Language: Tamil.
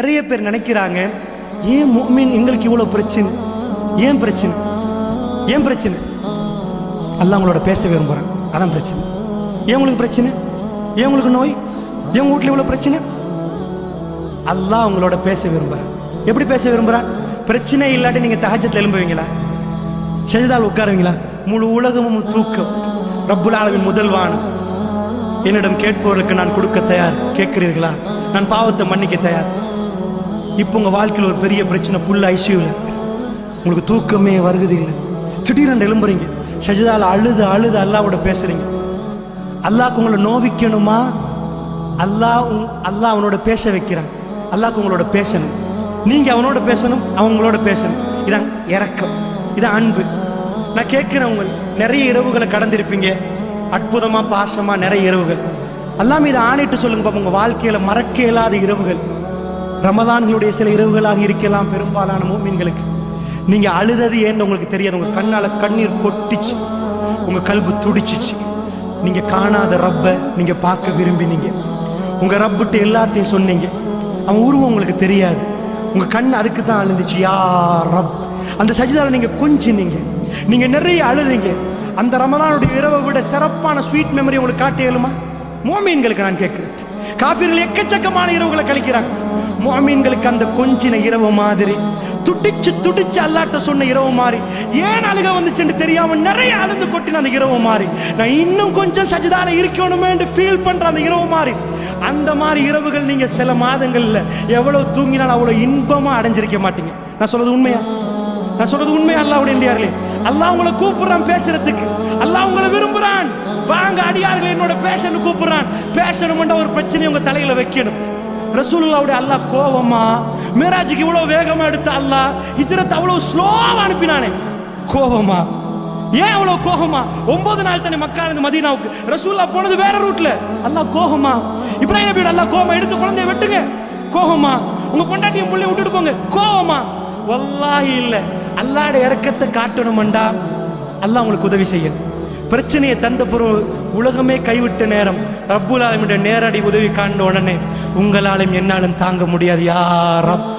நிறைய பேர் நினைக்கிறாங்க ஏன் மீன் எங்களுக்கு இவ்வளவு பிரச்சனை? ஏன் பிரச்சனை? ஏன் பிரச்சனை? அல்ல உங்களோட பேச விரும்புறான். அதான் பிரச்சனை. ஏன் உங்களுக்கு பிரச்சனை? ஏன் உங்களுக்கு நோய்? ஏன் வீட்டில் இவ்வளவு பிரச்சனை? அல்லாஹ் உங்களோட பேச விரும்புகிறேன் எப்படி பேச விரும்புறான்? பிரச்சனை இல்லாட்டி நீங்க தகஜத்தில் எழும்புவீங்களா? ஷஜிதால் உட்காருவீங்களா? முழு உலகமும் தூக்கம். ரப்புல் ஆலமின் முதல்வான். என்னிடம் கேட்பவர்களுக்கு நான் கொடுக்க தயார். கேட்கிறீர்களா? நான் பாவத்தை மன்னிக்க தயார். இப்போ உங்கள் வாழ்க்கையில் ஒரு பெரிய பிரச்சனை புல் ஐசியூவில் உங்களுக்கு தூக்கமே வருகிறது இல்லை. திடீரென்று எழும்புறீங்க. சஜிதாவில் அழுது அழுது அல்லாவோட பேசுகிறீங்க அல்லாஹ் உங்களை நோவிக்கணுமா? அல்லாஹ் அல்லாஹ் அவனோட பேச வைக்கிறான். அல்லாஹ் உங்களோட பேசணும். நீங்கள் அவனோட பேசணும் அவங்களோட பேசணும். இதான் இறக்கம். இதான் அன்பு. நான் கேட்குறேன் உங்கள் நிறைய இரவுகளை கடந்திருப்பீங்க. அற்புதமாக பாசமாக நிறைய இரவுகள். அல்லாம இதை ஆணைட்டு சொல்லுங்க பாப்பா உங்கள் வாழ்க்கையில் மறக்க இயலாத இரவுகள். ரமதான்களுடைய சில இரவுகளாக இருக்கலாம் பெரும்பாலான மூமின்களுக்கு. நீங்க அழுதது ஏன்னு உங்களுக்கு தெரியாது. உங்க கண்ணால கண்ணீர் கொட்டிச்சு. உங்க கல்பு துடிச்சிச்சு. நீங்க காணாத ரப்ப நீங்க பார்க்க விரும்பினீங்க. உங்க ரப்பிட்ட எல்லாத்தையும் சொன்னீங்க. அவன் உருவம் உங்களுக்கு தெரியாது. உங்க கண் அதுக்கு தான் அழுந்துச்சு. யா ரப். அந்த சஜிதால நீங்க கொஞ்சினீங்க. நீங்க நிறைய அழுதீங்க. அந்த ரமலானுடைய இரவை விட சிறப்பான ஸ்வீட் மெமரி உங்களுக்கு காட்ட இயலுமா மோமீன்களுக்கு நான் கேட்கிறேன். காபிர்கள் எக்கச்சக்கமான இரவுகளை கழிக்கிறாங்க. மோமீன்களுக்கு அந்த கொஞ்சின இரவு மாதிரி. துடிச்சு துடிச்சு அல்லாட்ட சொன்ன இரவு மாதிரி. ஏன் அழுக வந்துச்சுன்னு தெரியாம நிறைய அழுந்து கொட்டின அந்த இரவு மாதிரி. நான் இன்னும் கொஞ்சம் சஜிதால இருக்கணுமே ஃபீல் பண்ற அந்த இரவு மாதிரி. அந்த மாதிரி இரவுகள் நீங்க சில மாதங்கள்ல எவ்வளவு தூங்கினாலும் அவ்வளவு இன்பமா அடைஞ்சிருக்க மாட்டீங்க. நான் சொல்றது உண்மையா? நான் சொல்றது உண்மையா அல்லாவுடைய இல்லையார்களே அல்லாஹ் உங்களை கூப்பிடுறான் பேசுறதுக்கு. அல்லாஹ் உங்களை விரும்புறான். வாங்க அடியார்களே என்னோட பேஷன் கூப்பிடுறான். பேசணும்ன்ற ஒரு பிரச்சனையை உங்க தலையில வைக்கணும். ரசூலுல்லாவுடைய அல்லாஹ் கோவமா மேராஜுக்கு இவ்வளவு வேகமா எடுத்த அல்லாஹ் ஹிஜ்ரத் அவ்வளவு ஸ்லோவா அனுப்பினானே. கோவமா? ஏன் அவ்வளவு கோபமா ஒன்பது நாள் தானே மக்கா இருந்து மதீனாவுக்கு. ரசூல்லா போனது வேற ரூட்ல அல்லா கோபமா இப்ராஹிம் நபி அல்லா கோபமா எடுத்து குழந்தைய வெட்டுங்க. கோபமா உங்க பொண்டாட்டியும் புள்ளைய விட்டுட்டு போங்க. கோபமா வல்லாஹி இல்லை. அல்லாட இறக்கத்தை காட்டணும்டா அல்லாஹ் உங்களுக்கு உதவி செய்யணும். பிரச்சனையை தந்த பிறகு உலகமே கைவிட்ட நேரம். ரப்புல் ஆலமிட நேரடி உதவி காண்ட உடனே உங்களாலும் என்னாலும் தாங்க முடியாது. யாரும் ரப்.